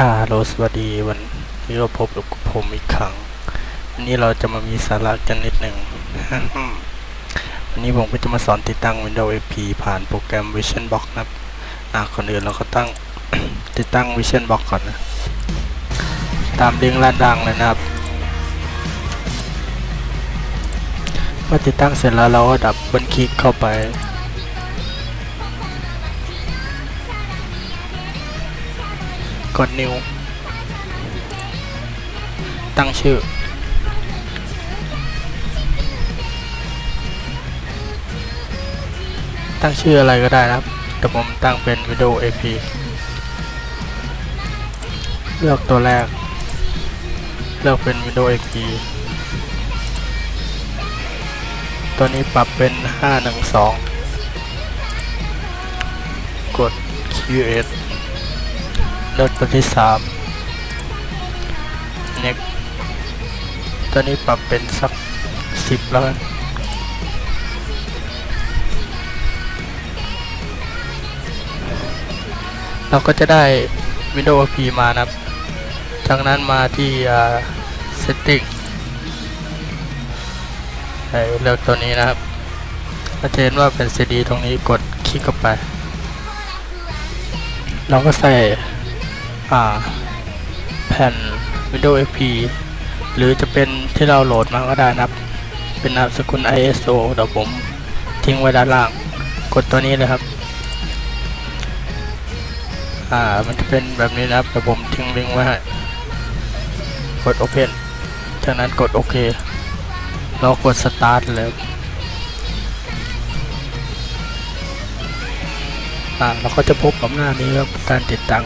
อ่าโรสวัสดีวันนี้ก็พบกับผมอีกครั้งวันนี้เราจะมามีสาระกันนิดหนึ่ง วันนี้ผมก็จะมาสอนติดตั้ง Windows AP ผ่านโปรแกรม Vision Box นะครับอ่าก่อนอื่นเราก็ตั้ง ติดตั้ง Vision Box ก่อนนะ ตามลิงก์ด้านล่างเลยนะครับเมื่อติดตั้งเสร็จแล้วเราก็ดับเบิลคลิกเข้าไป กด New ตั้งชื่อ ตั้งชื่ออะไรก็ได้นะครับแต่ผมตั้งเป็น Video AP เลือกตัวแรก เลือกเป็น Video AP ตัวนี้ปรับเป็น 512 กด QS เลือกตัวที่3 next ตัวนี้ปรับเป็นสัก10แล้วกันเราก็จะได้ Windows OP มานะครับ จากนั้นมาที่อ่า setting เลือกตัวนี้นะครับก็จะเห็นว่าเป็น CD ตรงนี้กดคลิกเข้าไป เราก็ใส่ แผ่น Windows AP หรือจะเป็นที่เราโหลดมาก็ได้นะครับ เป็นนามสกุล ISO เดี๋ยวผมทิ้งไว้ด้านล่าง กดตัวนี้เลยครับ อ่า มันจะเป็นแบบนี้นะครับเดี๋ยวผมทิ้งลิงก์ไว้ให้กด Open จากนั้นกดโอเค เรากด Start เลยอ่าเราก็จะพบกับหน้านี้ครับการติดตั้ง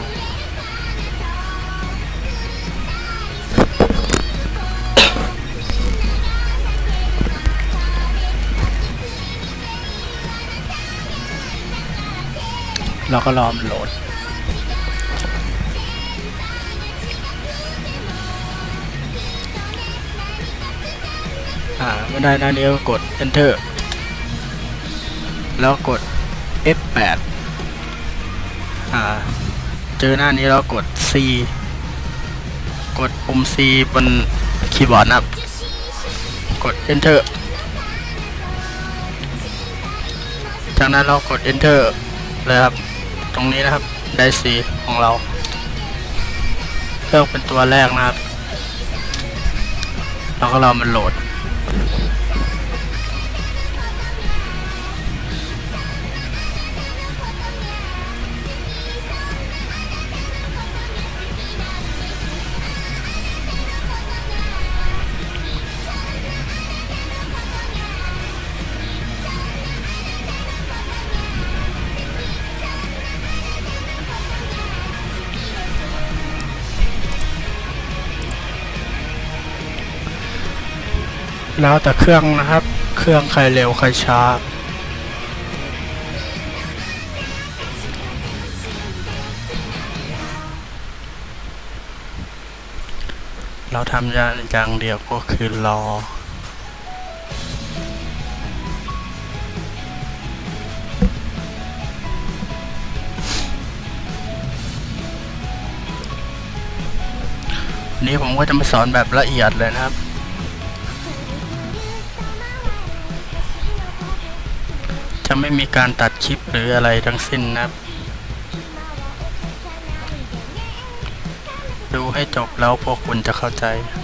เราก็รอมันโหลด อ่าเมื่อได้หน้านี้ก็กด enter แล้วกด F8 อ่า เจอหน้านี้แล้วกด C กดปุ่ม C บนคีย์บอร์ดนะครับ กด enter จากนั้นเรากด enter เลยครับ ตรงนี้นะครับได้ C ของเราเลือกเป็นตัวแรกนะครับ แล้วก็รอมันโหลด แล้วแต่เครื่องนะครับ เครื่องใครเร็วใครช้า เราทำอย่างเดียวก็คือรอวันนี้ผมก็จะมาสอนแบบละเอียดเลยนะครับ จะไม่มีการตัดคลิปหรืออะไรทั้งสิ้นนะครับ ดูให้จบแล้วพวกคุณจะเข้าใจ「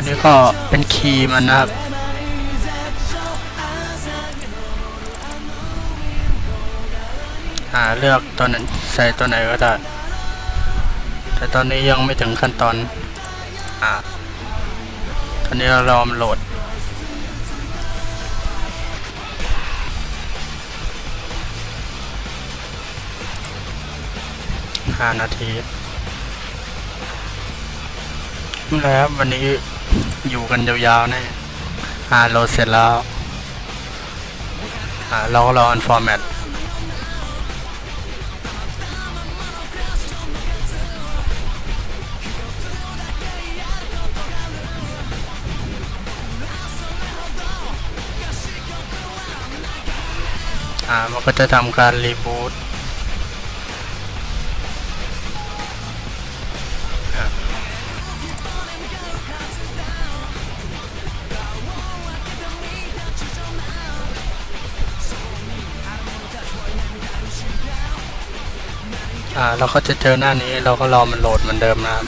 ตอนนี้ก็เป็นคีย์มันนะครับหาเลือกตัวนั้นใส่ตัวไหนก็ได้ แต่ตอนนี้ยังไม่ถึงขั้นตอน อ่า ตอนนี้เรารอมโหลดห้านาทีไม่เป็นไรครับวันนี้ อยู่กันยาวๆแน่อ่าโหลดเสร็จแล้ว อ่าเราก็รออันฟอร์แมตอ่ามันก็จะทำการรีบูต อ่าเราก็จะเจอหน้านี้เราก็รอมันโหลดเหมือนเดิมนะครับ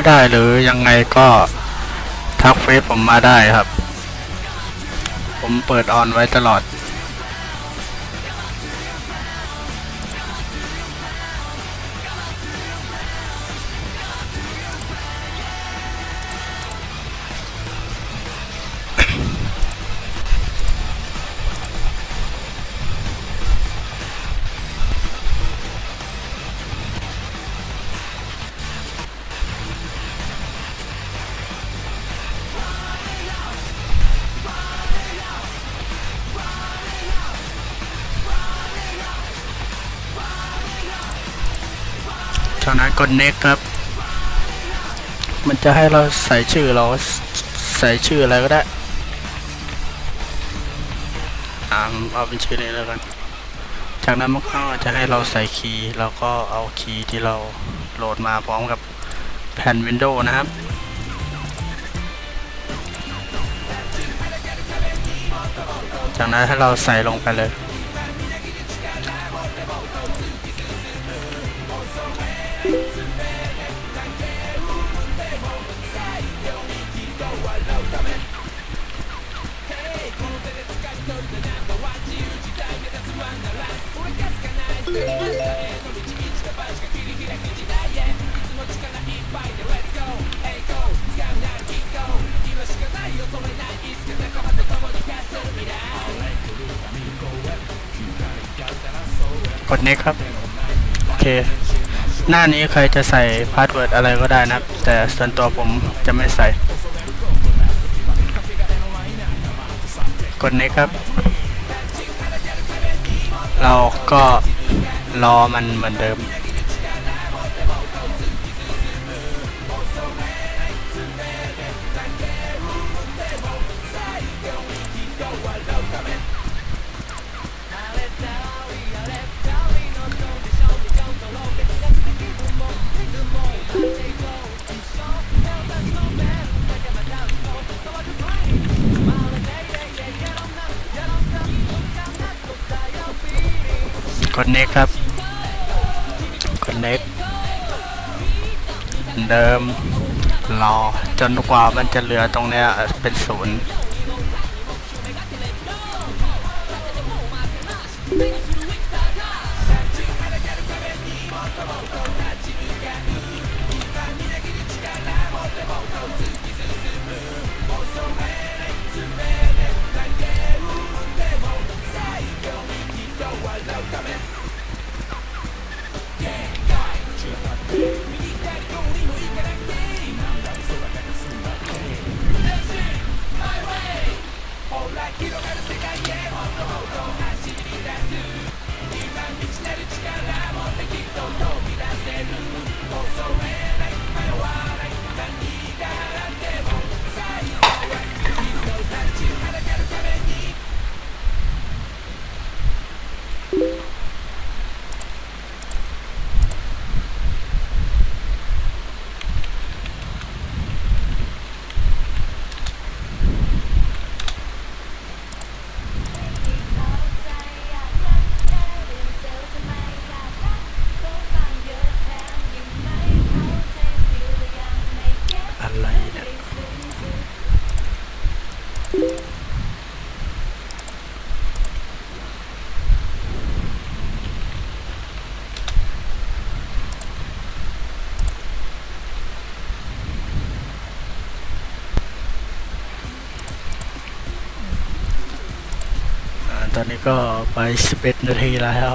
ไม่ได้หรือยังไงก็ทักเฟซผมมาได้ครับ ผมเปิดออนไว้ตลอด จากนั้นกด next ครับ มันจะให้เราใส่ชื่อเราใส่ชื่ออะไรก็ได้อ่าเอาเป็นชื่อนี้แล้วกัน จากนั้นมันก็จะให้เราใส่คีย์แล้วก็เอาคีย์ที่เราโหลดมาพร้อมกับแผ่น Windows นะครับจากนั้นให้เราใส่ลงไปเลย กด next ครับ โอเค หน้านี้ใครจะใส่พาสเวิร์ดอะไรก็ได้นะครับ แต่ส่วนตัวผมจะไม่ใส่ กด next ครับ เราก็รอมันเหมือนเดิม connect ครับ connect เดิมรอจนกว่ามันจะเหลือตรงเนี้ยเป็นศูนย์ ก็ไปสิบเอ็ดนาทีแล้ว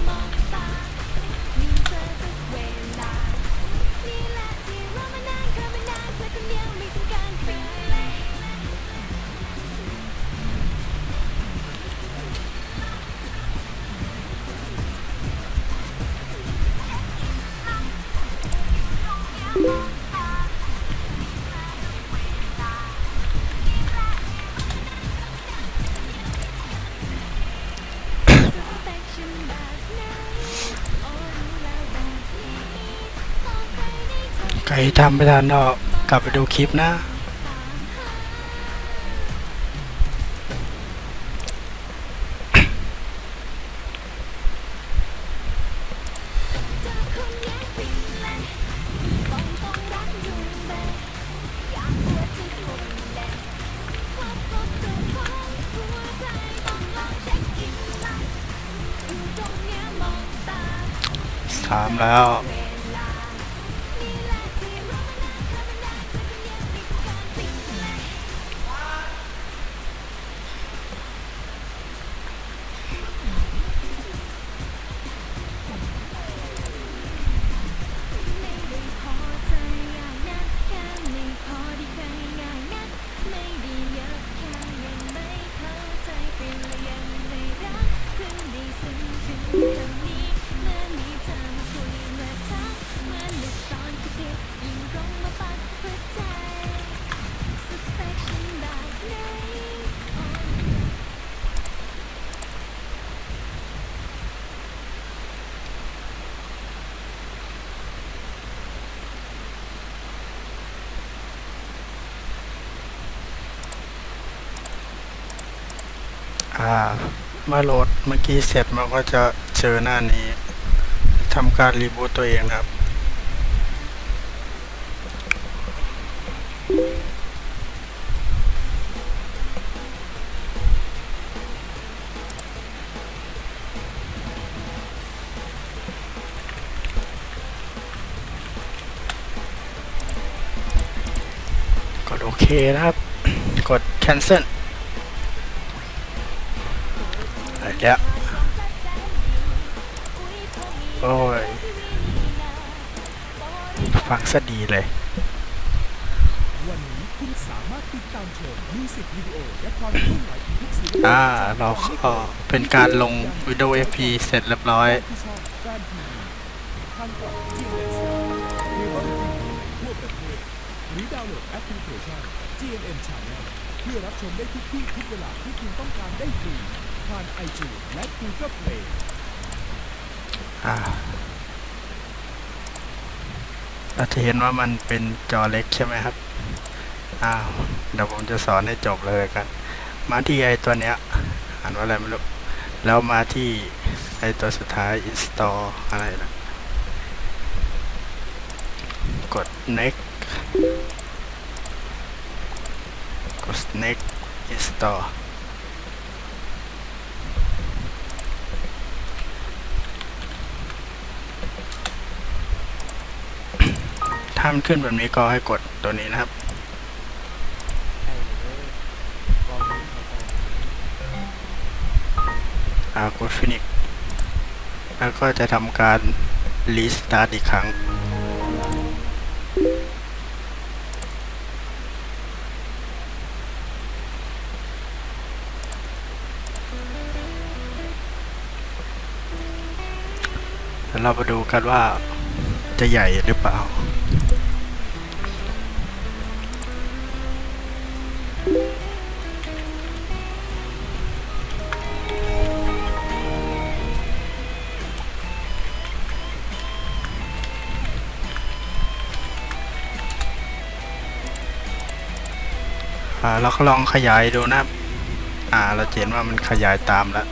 ทำไม่ทันเนาะกลับไปดูคลิปนะ สามแล้ว มื่อโหลดเมื่อกี้เสร็จมันก็จะเจอหน้านี้ทำการรีบูตตัวเองครับ กดโอเคนะครับ กด cancel ฟังซะดีเลย วันนี้คุณสามารถติดตามชมมิวสิกวิดีโอและความเคลื่อนไหวของทุกศิลปินอ่า เราก็เป็นการลงวิดีโอ FP เสร็จเรียบร้อยที่ช่องการทีวีทางกล่อง GMM Star เคเบิลทีวีทั่วประเทศหรือดาวน์โหลดแอปพลิเคชัน GMM Channel เพื่อรับชมได้ทุกที่ทุกเวลาที่คุณต้องการได้ฟรีผ่าน iTunes และ Google Play อ่า เราจะเห็นว่ามันเป็นจอเล็กใช่ไหมครับ อ้าว เดี๋ยวผมจะสอนให้จบเลยกัน มาที่ไอตัวเนี้ย อ่านว่าอะไรไม่รู้ แล้วมาที่ไอตัวสุดท้าย install อะไรนะกด next กด next install ถ้ามันขึ้นแบบนี้ก็ให้กดตัวนี้นะครับ อ่ากด finish แล้วก็จะทำการ restart อีกครั้งแล้วเรามาดูกันว่าจะใหญ่หรือเปล่า เราก็ลองขยายดูนะครับ อ่า เราจะเห็นว่ามันขยายตามแล้ว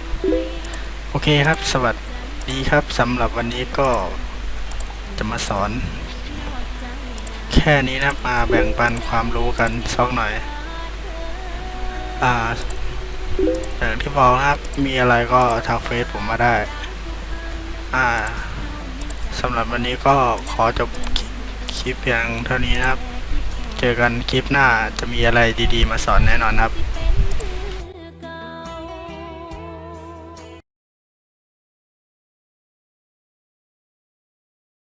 โอเคครับ สวัสดีครับสำหรับวันนี้ก็จะมาสอน แค่นี้นะมาแบ่งปันความรู้กันสักหน่อย อ่าอย่างที่บอกนะครับ มีอะไรก็ทักเฟซผมมาได้ อ่าสำหรับวันนี้ก็ขอจบคลิปเพียงเท่านี้นะครับ เจอกันคลิปหน้าจะมีอะไรดีๆ มาสอนแน่นอนครับ